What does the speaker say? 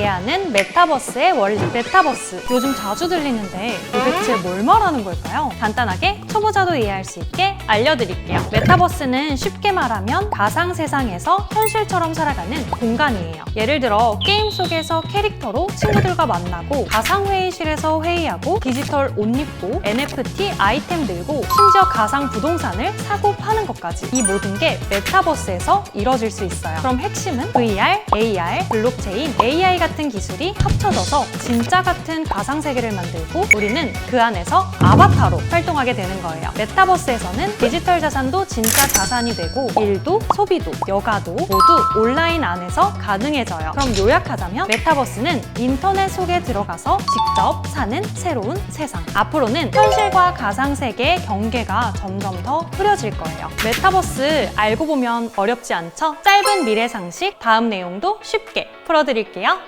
메타버스의 원리. 메타버스. 요즘 자주 들리는데 도대체 뭘 말하는 걸까요? 간단하게 초보자도 이해할 수 있게 알려드릴게요. 메타버스는 쉽게 말하면 가상 세상에서 현실처럼 살아가는 공간이에요. 예를 들어 게임 속에서 캐릭터로 친구들과 만나고 가상 회의실에서 회의하고 디지털 옷 입고 NFT 아이템 들고 심지어 가상 부동산을 사고 파는 것까지 이 모든 게 메타버스에서 이뤄질 수 있어요. 그럼 핵심은 VR, AR, 블록체인, AI 같은 기술이 합쳐져서 진짜 같은 가상 세계를 만들고 우리는 그 안에서 아바타로 활동하게 되는 거예요. 메타버스에서는 디지털 자산도 진짜 자산이 되고 일도 소비도 여가도 모두 온라인 안에서 가능해져요. 그럼 요약 하자면 메타버스는 인터넷 속에 들어가서 직접 사는 새로운 세상. 앞으로는 현실과 가상 세계의 경계가 점점 더 흐려질 거예요. 메타버스 알고 보면 어렵지 않죠? 짧은 미래 상식 다음 내용도 쉽게 풀어드릴게요.